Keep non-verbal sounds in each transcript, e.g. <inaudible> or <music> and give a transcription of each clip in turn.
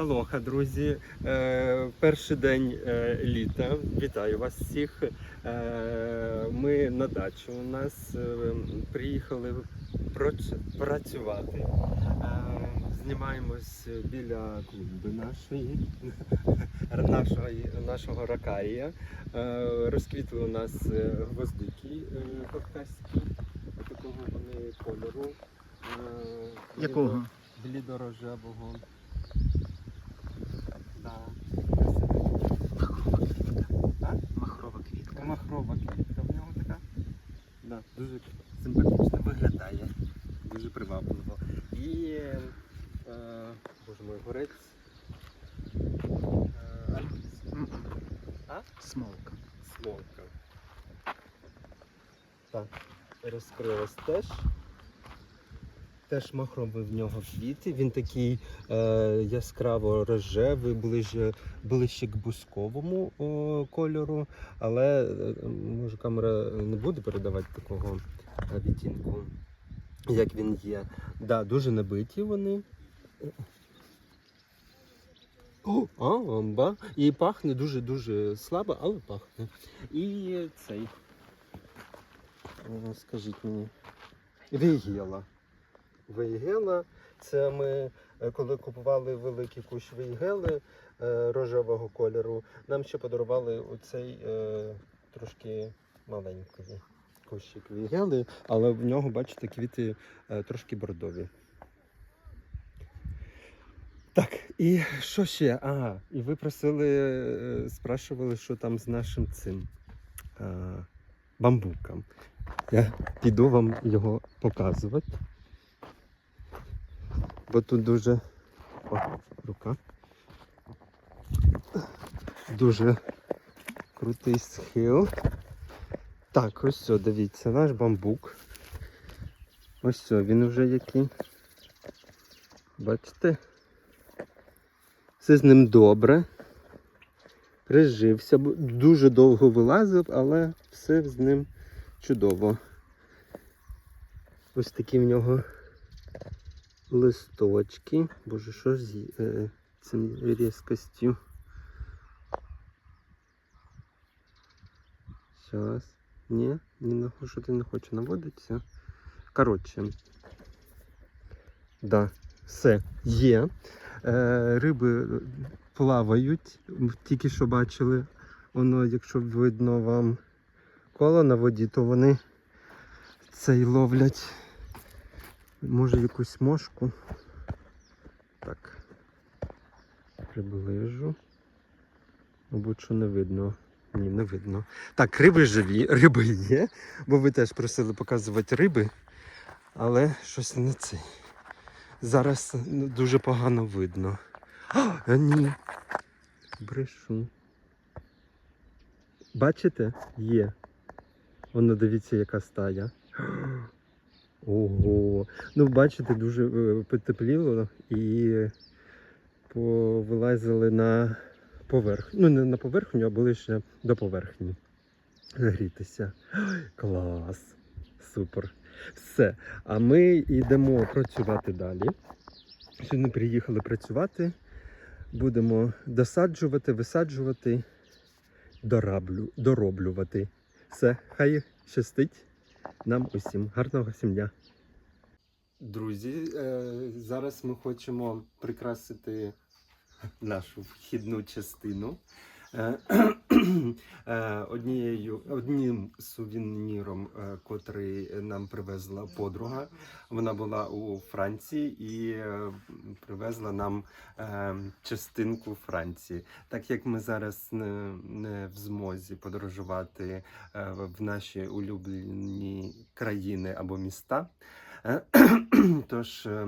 Алоха, друзі. Е, перший день е, літа. Вітаю вас всіх. Е, ми на дачу. У нас приїхали працювати. Знімаємось біля клумби нашої, <laughs> нашої, нашого ракарія. Розквітли у нас гвоздики кавказькі, такого вони кольору. Якого? Блідорожевого. Да. А? Махрова квітка. Махрова квітка в нього така. Да, дуже симпатично виглядає. Дуже привабливо. І е, боже мой, горець. Е, альпійський. А? Смолка. Смолка. Так, розкрилась теж. Теж махровий в нього квіти. Він такий е, яскраво рожевий, ближче, ближче к бусковому о, кольору. Але е, може камера не буде передавати такого е, відтінку, як він є. Да, дуже набиті вони. О, амба. І пахне дуже-дуже слабо, але пахне. І цей. Скажіть мені. Вейгела. Вейгела. Це ми, е, коли купували великий кущ вейгели е, рожевого кольору, нам ще подарували оцей е, трошки маленький кущик вейгели, але в нього, бачите, квіти трошки бордові. Так, і що ще? Ага, і ви просили, спрашували, що там з нашим цим е, бамбуком. Я піду вам його показувати. Бо тут дуже. О, рука. Дуже крутий схил. Так, ось все, дивіться, наш бамбук. Ось все, він вже який. Бачите? Все з ним добре. Прижився, дуже довго вилазив, але все з ним чудово. Ось такі в нього листочки. Боже, що з е, цим різкостю? Зараз. Ні, не що ти не хоче наводитися. Коротше. Да, все, є. Е, риби плавають, тільки що бачили. Воно, якщо видно вам коло на воді, то вони цей ловлять. Може якусь мошку. Так. Приближу. Мабуть, що не видно. Ні, не видно. Так, риби живі, риби є, бо ви теж просили показувати риби, але щось не це. Зараз ну, дуже погано видно. А, ні. Брешу. Бачите? Є. Воно дивіться, яка стая. Ого. Ну, бачите, дуже е, потепліло і повилазили на поверхню. Ну, не на поверхню, а були ще до поверхні. Грітися. Клас. Супер. Все. А ми йдемо працювати далі. Сьогодні приїхали працювати. Будемо досаджувати, висаджувати, дороблювати. Все, хай щастить нам усім. Гарного всім дня. Друзі, е, зараз ми хочемо прикрасити нашу вхідну частину. Е, <clears throat> е, Однією, одним сувеніром, е, котрий нам привезла подруга. Вона була у Франції і привезла нам частинку Франції. Так як ми зараз не, в змозі подорожувати в наші улюблені країни або міста. Е, <clears throat> Тож е, е,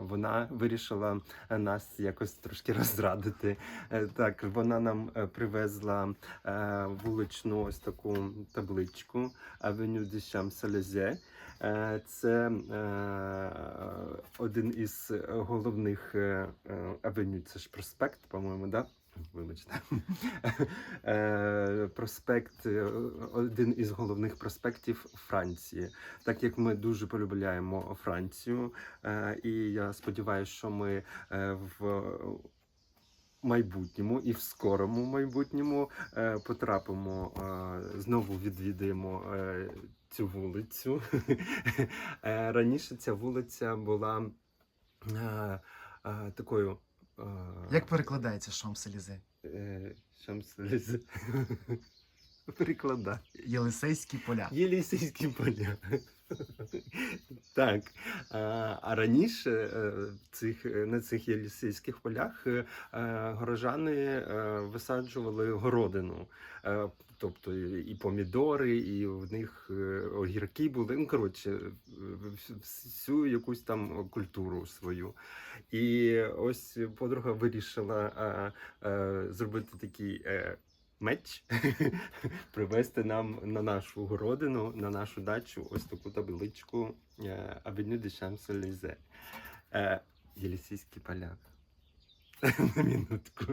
вона вирішила нас якось трошки розрадити. Е, Так, вона нам е, привезла е, вуличну ось таку табличку Avenue des Champs-Élysées. Е, Це е, один із головних е, е, авеню, це ж проспект, по-моєму, да? Вибачте. <laughs> Е, Проспект, е, один із головних проспектів Франції. Так як ми дуже полюбляємо Францію, е, і я сподіваюся, що ми в майбутньому і в скорому майбутньому потрапимо, знову відвідаємо цю вулицю. <laughs> Раніше ця вулиця була такою. Як перекладається Шамселізе? е, Шамселізе. <laughs> Перекладай. Єлисейські поля. Єлісійські поля. Так. А, раніше е, цих, на цих єлісійських полях е, горожани висаджували городину. Тобто і помідори, і в них е, огірки були. Ну, коротше, всю якусь там культуру свою. І ось подруга вирішила е, е, зробити такий е, меч, <laughs> привезти нам на нашу городину, на нашу дачу ось таку табличку Авеню де Champs-Élysées. Е, Єлісійські поля. <laughs> На минутку.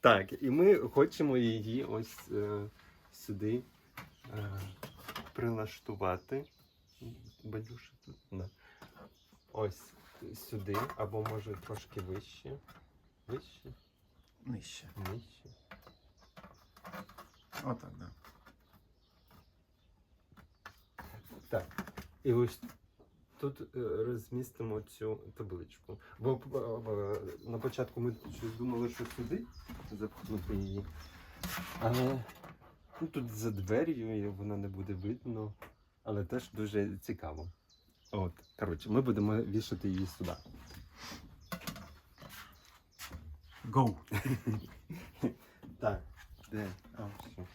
Так, і ми хочемо її ось е, сюди е, прилаштувати. Бадюша тут. Да. Ось сюди, або може трошки вище. Вище, Нижче. нижче. Отак, да. Так. І ось тут е, розмістимо цю табличку. Бо е, е, на початку ми щось думали, що сюди запхнути її. Але ну, тут за двер'ю вона не буде видно. Але теж дуже цікаво. От, коротше, ми будемо вішати її сюди. Go. <laughs> Так, де? А, все.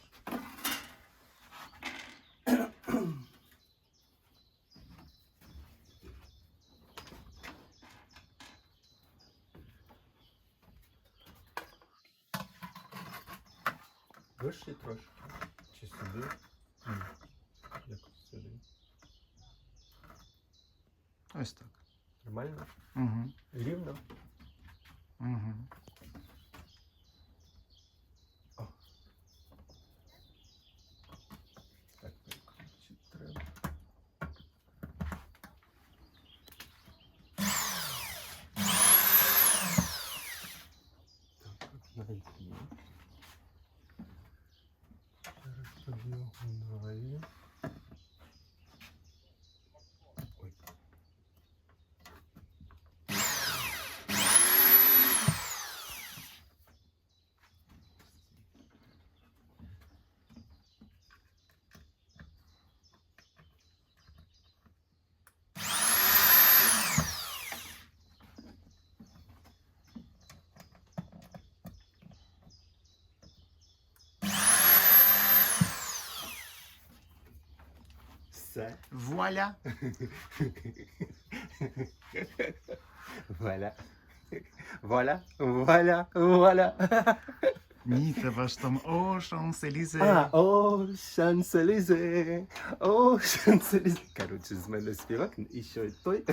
Вище трошки. Чи сюди? Ні. Якось сюди. Ось так. Нормально? Угу. Рівно? Угу. Все. Вуаля. Валя. Валя, валя, валя. Ні, треба ж там о, Шамселізе. А, о, Шанселізе, о, Шанселізе. Коротше, з мене співак і ще й той.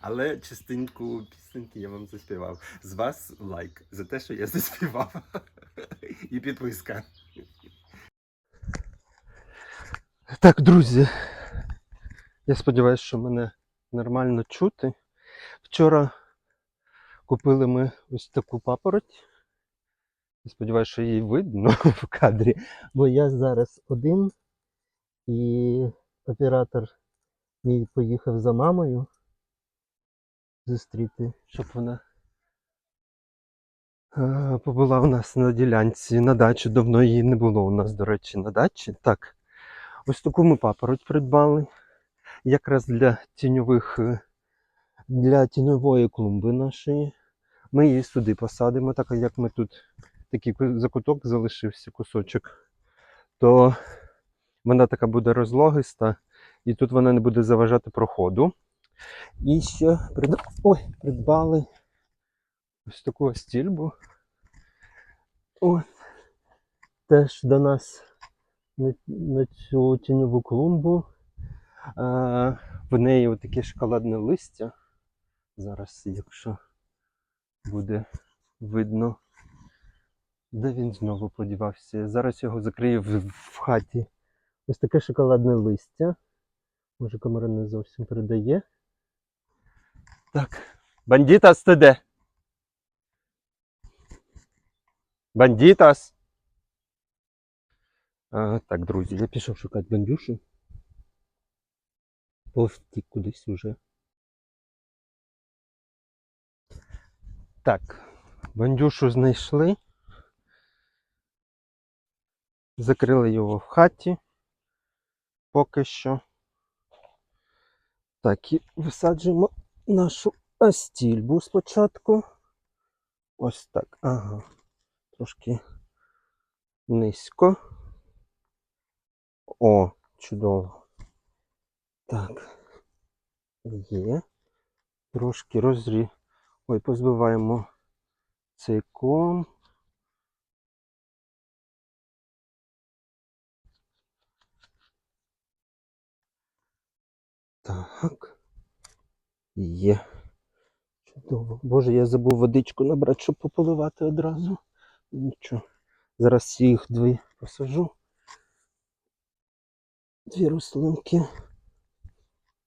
Але частинку пісеньки я вам заспівав. З вас лайк за те, що я заспівав. І підписка. Так, друзі. Я сподіваюся, що мене нормально чути. Вчора купили ми ось таку папороть. Я сподіваюся, що її видно <laughs> в кадрі, бо я зараз один і оператор мій поїхав за мамою зустріти, щоб вона е, побула у нас на ділянці на дачі. Давно її не було у нас, до речі, на дачі. Так, ось таку ми папороть придбали. Якраз для тіньових, е, для тіньової клумби нашої. Ми її сюди посадимо, так як ми тут такий закуток залишився кусочок, то вона така буде розлогиста, і тут вона не буде заважати проходу. І ще прид... Ой, придбали ось таку стільбу. От. Теж до нас на, цю тіньову клумбу. В неї таке шоколадне листя. Зараз, якщо буде видно. Де він знову подівався? Зараз його закрию в хаті. Ось таке шоколадне листя. Може, камера не зовсім передає. Так. Бандіта стеде. Бандітас! Так, друзі, я пішов шукати бандюшу. Повтік кудись уже. Так, бандюшу знайшли. Закрили його в хаті. Поки що. Так, і висаджуємо нашу астільбу спочатку. Ось так. Ага. Трошки низько. О, чудово. Так. Є. Трошки розрі. Ой, позбиваємо цей ком. Так. Є. Чудово. Боже, я забув водичку набрати, щоб пополивати одразу. Нічого. Зараз їх дві посажу. Дві рослинки.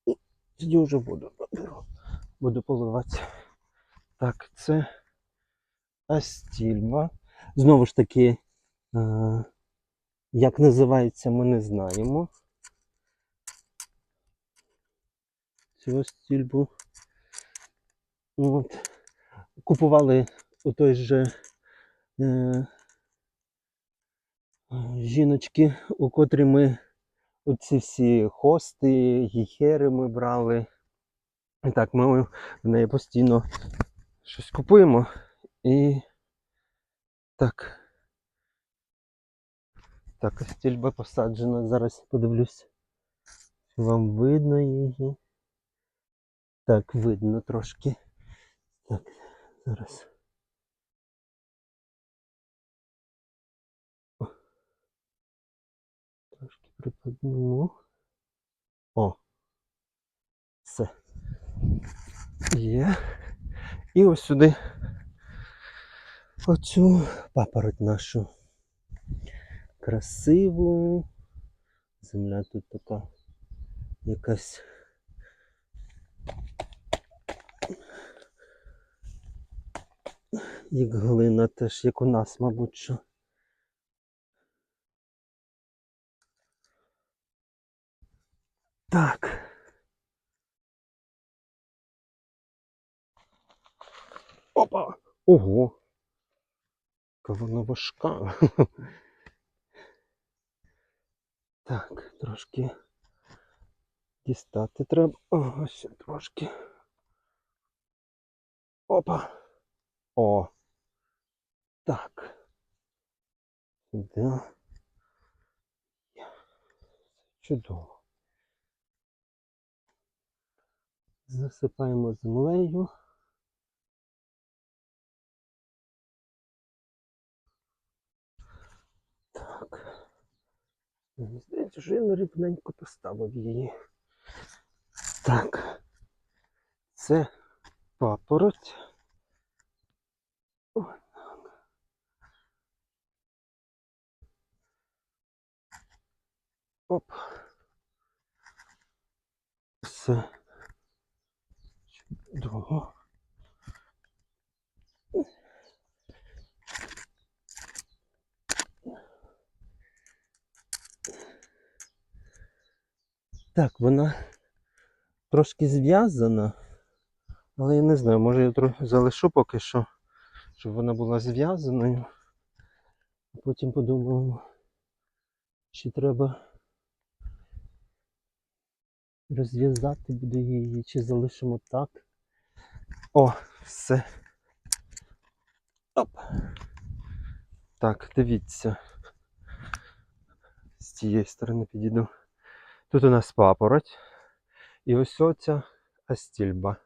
І тоді вже наберу. Буду поливати. Так, це астільба. Знову ж таки, е, як називається, ми не знаємо. Цю астільбу. От. Купували у той же е, жіночки, у котрі ми оці всі хости, гіхери ми брали. І так, ми в неї постійно щось купуємо. І так. Так, стільба посаджена. Зараз подивлюсь. Вам видно її. Так, видно трошки. Так, зараз. О. Трошки приподниму. О. Все. Є. І ось сюди оцю папороть нашу. Красиву. Земля тут така якась. Як глина теж, як у нас, мабуть, що. Так. Опа! Ого! Вона важка. <laughs> Так, трошки дістати треба. О, ось трошки. Опа! О! Так. Сюди. Чудово. Засипаємо землею. Так. Що я рівненько поставив її. Так. Це папороть. О, так. Оп. Все. Чудово. Так, вона трошки зв'язана, але я не знаю, може я залишу поки що, щоб вона була зв'язаною. Потім подумаємо, чи треба розв'язати буде її, чи залишимо так. О, все. Оп. Так, дивіться. З цієї сторони підійду. Тут у нас папороть. І ось оця астільба.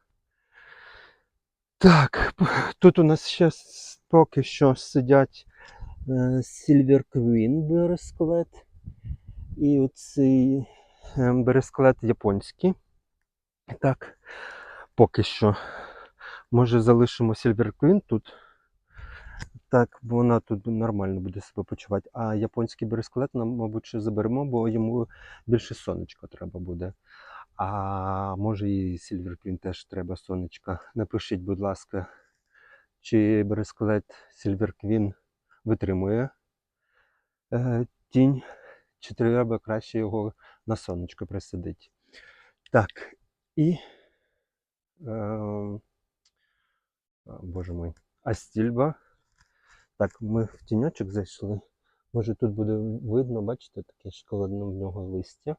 Так, тут у нас ще поки що сидять е, Silver Queen бересклет. І оцей е, бересклет японський. Так, поки що. Може залишимо Silver Queen тут. Так, бо вона тут нормально буде себе почувати. А японський бересклет нам, мабуть, ще заберемо, бо йому більше сонечко треба буде. А може і Silver Queen теж треба сонечка. Напишіть, будь ласка, чи бересклет Silver Queen витримує е, тінь, чи треба краще його на сонечко присадити. Так, і. Е, боже мой, астільба. Так, ми в тіньочок зайшли. Може тут буде видно, бачите, таке шоколадне в нього листя.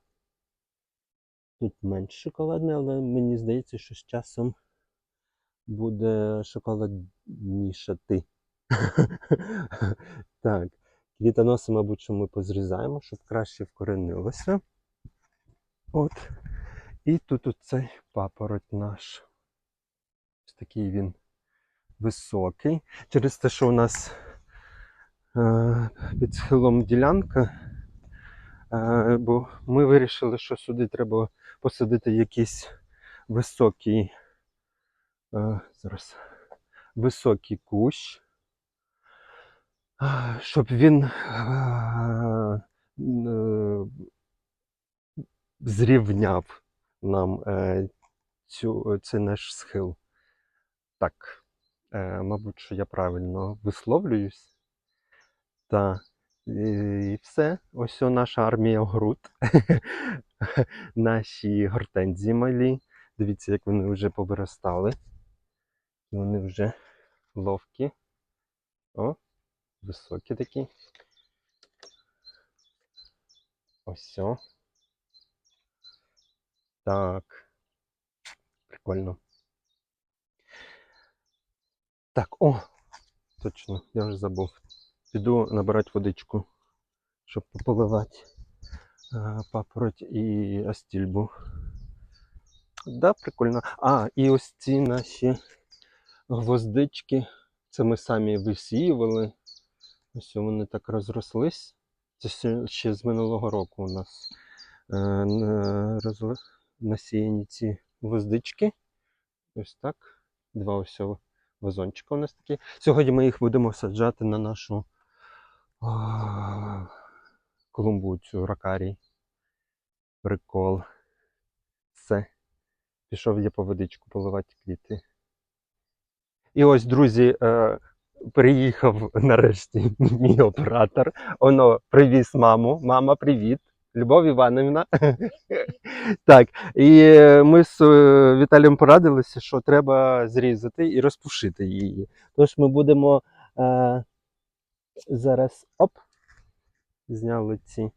Тут менш шоколадне, але мені здається, що з часом буде шоколаднішати. <laughs> так, квітоноси, мабуть, що ми позрізаємо, щоб краще вкоренилося. От. І тут оцей папороть наш. Ось такий він високий. Через те, що у нас е, під схилом ділянка. Е, бо ми вирішили, що сюди треба посадити якийсь високий, е, зараз, високий кущ, щоб він зрівняв нам цю, цей наш схил. Так, мабуть, що я правильно висловлююсь. Та, і все. Ось о наша армія груд. <laughs> Наші гортензії малі. Дивіться, як вони вже повиростали. Вони вже ловкі. О, високі такі. Ось. Так. Прикольно. Так, о! Точно, я вже забув. Піду набирати водичку, щоб пополивати а, папороть і астільбу. Да, прикольно. А, і ось ці наші гвоздички. Це ми самі висіювали. Ось вони так розрослись. Це ще, з минулого року у нас е, розли- насіяні ці гвоздички. Ось так. Два ось вазончика у нас такі. Сьогодні ми їх будемо саджати на нашу а, клумбу цю ракарій. Прикол. Все. Пішов я по водичку поливати квіти. І ось, друзі, е, приїхав нарешті <laughs> мій оператор. Оно привіз маму. Мама, привіт. Любов Іванівна. <laughs> так, і е, ми з е, Віталієм порадилися, що треба зрізати і розпушити її. Тож ми будемо е, зараз оп, зняли ці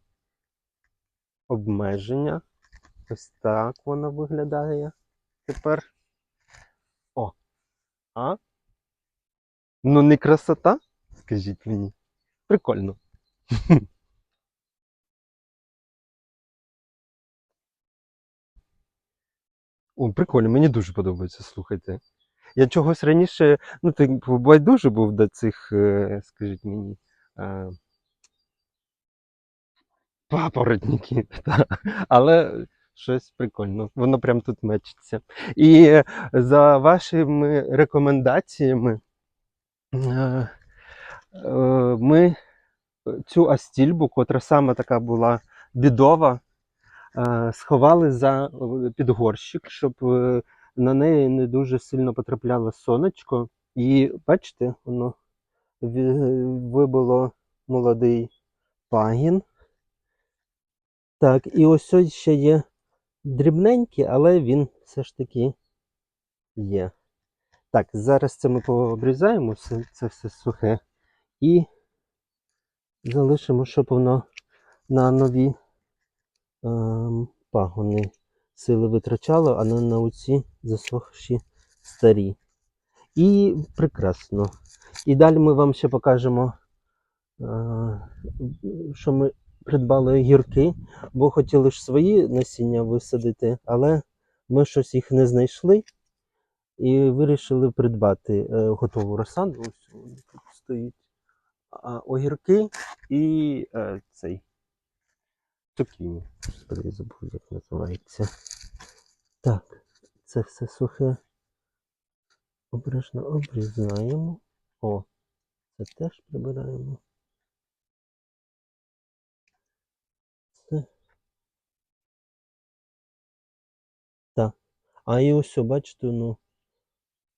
обмеження. Ось так воно виглядає тепер. О. А? Ну не красота? Скажіть мені. Прикольно. <laughs> О, прикольно, мені дуже подобається, слухайте. Я чогось раніше, ну, типу, байдуже був до цих, е, скажіть мені, е, папоротників. <laughs> та. Але щось прикольно, воно прям тут мечиться. І за вашими рекомендаціями е, ми цю астільбу, котра саме така була бідова, сховали за е, підгорщик, щоб е, на неї не дуже сильно потрапляло сонечко. І бачите, воно вибило молодий пагін. Так, і ось ось ще є дрібненький, але він все ж таки є. Так, зараз це ми пообрізаємо, все, це все сухе. І залишимо, щоб воно на нові пагони сили витрачало, а на оці засохші старі. І прекрасно. І далі ми вам ще покажемо, е, що ми придбали огірки, бо хотіли ж свої насіння висадити, але ми щось їх не знайшли і вирішили придбати е, готову розсаду. Ось вони тут стоїть. Огірки і е, цей цукіні. Господи, я забув, як називається. Так, це все сухе. Обережно обрізаємо. О, це теж прибираємо. Це. Так. А і ось, бачите, ну,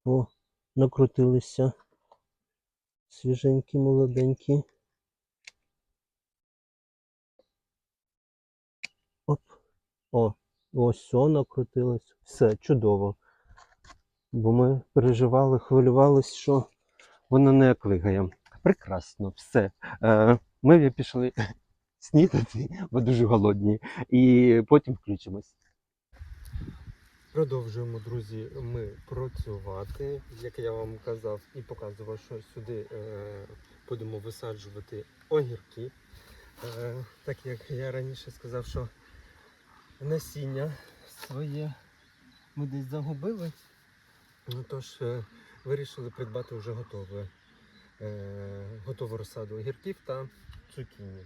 по накрутилися свіженькі, молоденькі. Оп. О, ось все накрутилось. Все, чудово. Бо ми переживали, хвилювались, що воно не клигає. Прекрасно, все. Е, ми пішли <laughs> снідати, бо дуже голодні. І потім включимось. Продовжуємо, друзі, ми працювати. Як я вам казав і показував, що сюди е, будемо висаджувати огірки. Е, так як я раніше сказав, що насіння своє ми десь загубили. Ну тож е, вирішили придбати вже готове, е, готову розсаду огірків та цукіні.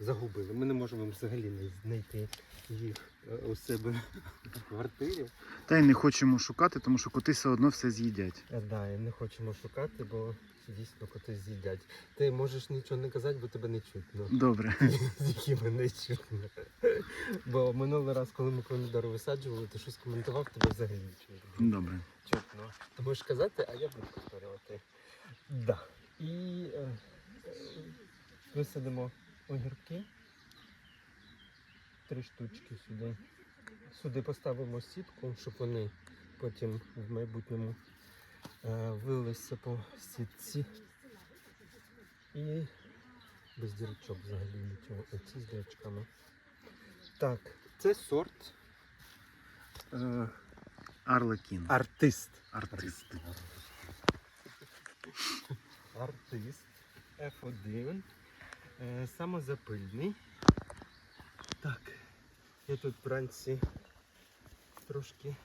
Загубили. Ми не можемо взагалі не знайти їх е, у себе в квартирі. Та й не хочемо шукати, тому що коти все одно все з'їдять. Е, Да, і не хочемо шукати, бо дійсно коти з'їдять. Ти можеш нічого не казати, бо тебе не чутно. Добре. <laughs> З якими не чутно. Бо минулий раз, коли ми помідори висаджували, ти щось коментував, тебе взагалі не чутно. Добре. Чутно. Ти можеш казати, а я буду повторювати. Да. І е, е, висадимо огірки. Три штучки сюди. Сюди поставимо сітку, щоб вони потім в майбутньому е, вилися по сітці. І без дірочок взагалі нічого. Оці з дірочками. Так, це сорт е, Арлекін. артист. Артист. Артист F1. Е, самозапильний. Так, я тут вранці трошки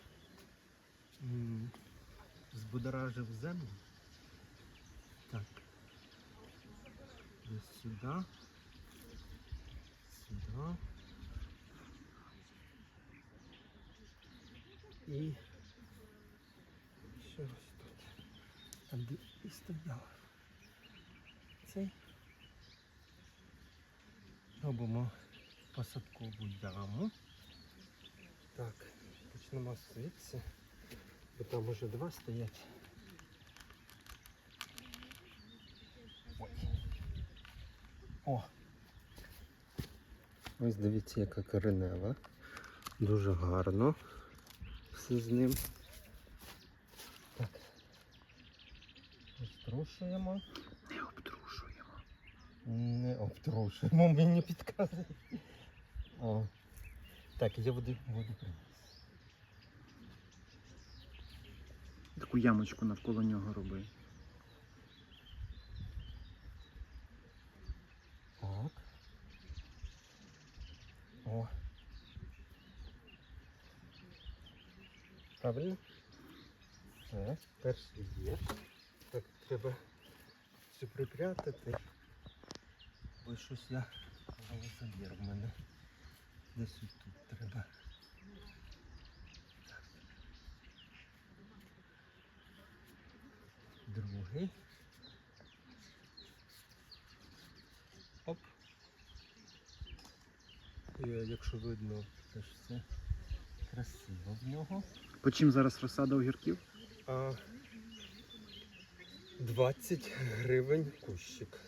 збудоражив землю. Так. Десь сюди. Сюди. І ще ось тут. Там де і стояв. Цей. Робимо посадкову яму. Так, почнемо звідси, бо там уже два стоять. Ой. О! Ось дивіться, яка коренева. Дуже гарно. Все з ним. Так. Розтрушуємо. Не обтрушуємо. Не обтрушуємо, мені підказує. О. Так, я води, воду приніс. Таку ямочку навколо нього роби. Так. О. Правильно? Все, перший є. Так, треба все припрятати. Ой, щось я забір в мене. Десь тут треба. Другий. Оп. І, е, якщо видно, теж все красиво в нього. По чим зараз розсада огірків? А 20 гривень кущик.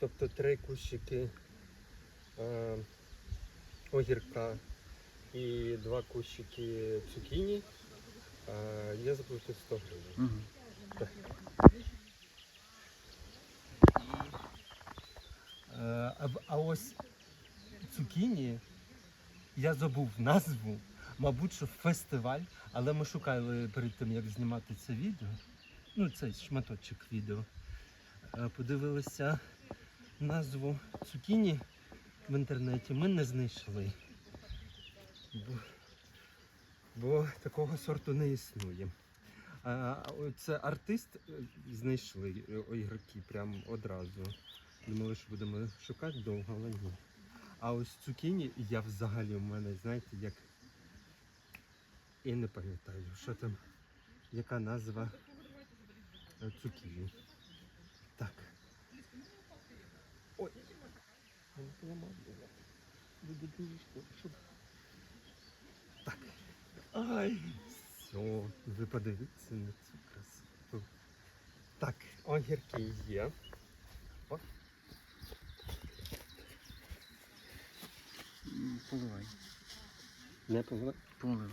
Тобто три кущики е, огірка і два кущики цукіні. Е, я заплатив 100 гривень. Угу. Е, а, а ось цукіні я забув назву. Мабуть, що фестиваль, але ми шукали перед тим, як знімати це відео. Ну, цей шматочок відео. Е, Подивилися назву цукіні в інтернеті. Ми не знайшли. Бо, бо такого сорту не існує. Це артист е, знайшли е, огірки прямо одразу. Думали, що будемо шукати довго, але ні. А ось цукіні я взагалі у мене, знаєте, як. І не пам'ятаю, що там, яка назва е, цукіні. Так. Ой. Я. Буде дуже. Так. Ай. Все, ви подивіться на цю красоту. Так, огірки є. О, Поливай. не поливай. Поливай.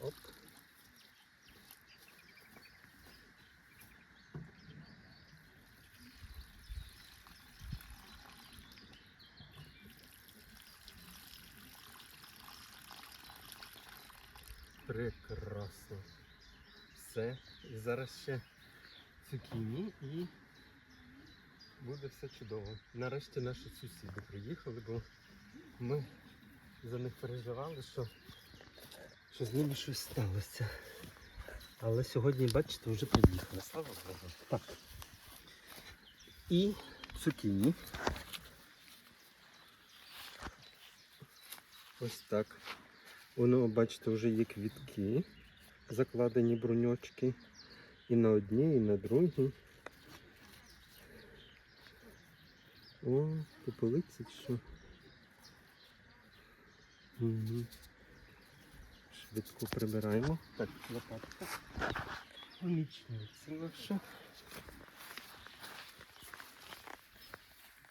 Оп. Прекрасно. Все. І зараз ще цукіні і буде все чудово. Нарешті наші сусіди приїхали, бо ми за них переживали, що що з ними щось сталося. Але сьогодні, бачите, вже приїхали. Слава Богу. Так. І цукіні. Ось так. Воно, бачите, вже є квітки, закладені бруньочки. І на одній, і на другій. О, чи що. Угу. Швидко прибираємо. Так, лопатка. Помічниця наша.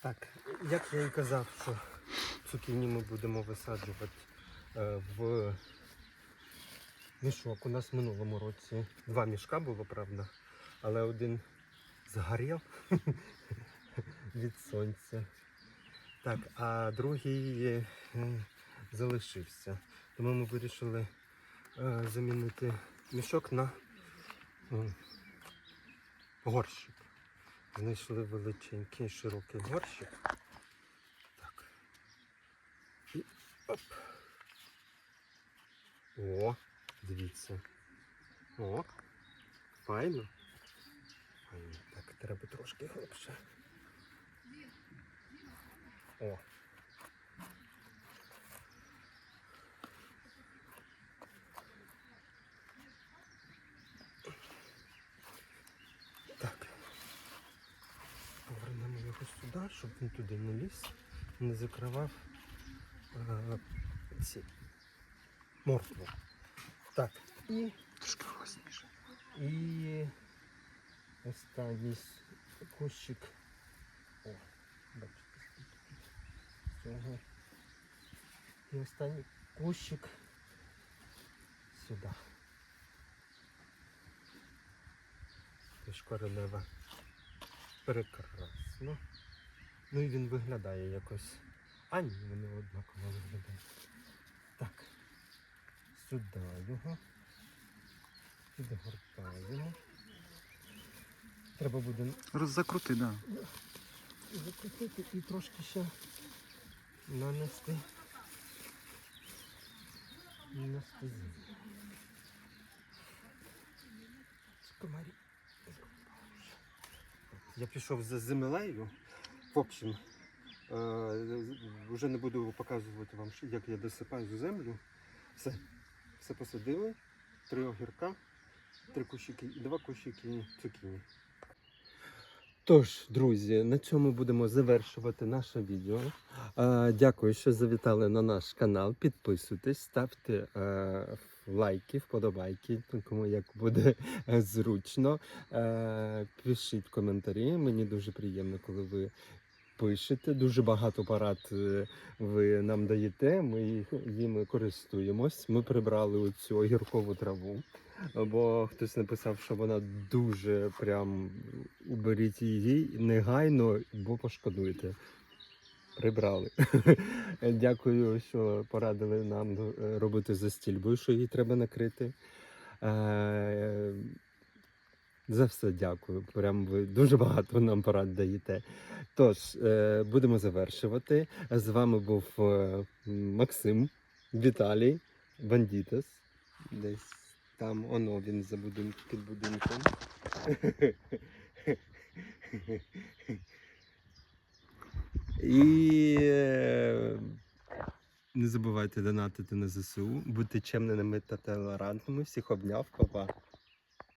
Так, як я і казав, що цукіні ми будемо висаджувати е, в мішок. У нас в минулому році два мішка було, правда, але один згорів <laughs> від сонця. Так, а другий е, залишився. Тому ми вирішили е, замінити мішок на горщик. Знайшли величенький широкий горщик. Так. І оп. О, дивіться. О, файно. Файно. Так, треба трошки глибше. О. Так. Повернемо його сюди, щоб він туди не ліз, не закривав е, ці моркву. Так, і, Трошки голосніше. і останній кущик. О, бачите, цього. І останній кущик сюди. Теж королева. Прекрасно. Ну і він виглядає якось. А ні, вони однаково виглядають. Так. Сюди його. Підгортаємо. Треба буде Роззакрути, да. закрутити і трошки ще нанести анестезію. Комарі. Я пішов за землею. В общем, е, вже не буду показувати вам, як я досипаю землю. Все. Все посадили. Три огірка, три кущики і два кущики цукіні. Тож, друзі, на цьому будемо завершувати наше відео. Е, Дякую, що завітали на наш канал. Підписуйтесь, ставте е, лайки, вподобайки, кому як буде е, зручно. Пишіть коментарі. Мені дуже приємно, коли ви пишете. Дуже багато порад е, ви нам даєте. Ми їх- їми користуємось. Ми прибрали оцю огіркову траву. Бо хтось написав, що вона дуже прям уберіть її негайно, бо пошкодуєте. Прибрали. <laughs> Дякую, що порадили нам е, робити застільбою, що її треба накрити. За все дякую. Прям ви дуже багато нам порад даєте. Тож, е, будемо завершувати. З вами був е, Максим, Віталій, Бандітес. Десь там оно він за будинком під будинком. І е, не забувайте донатити на ЗСУ, бути чемними та толерантними. Всіх обняв, па-па.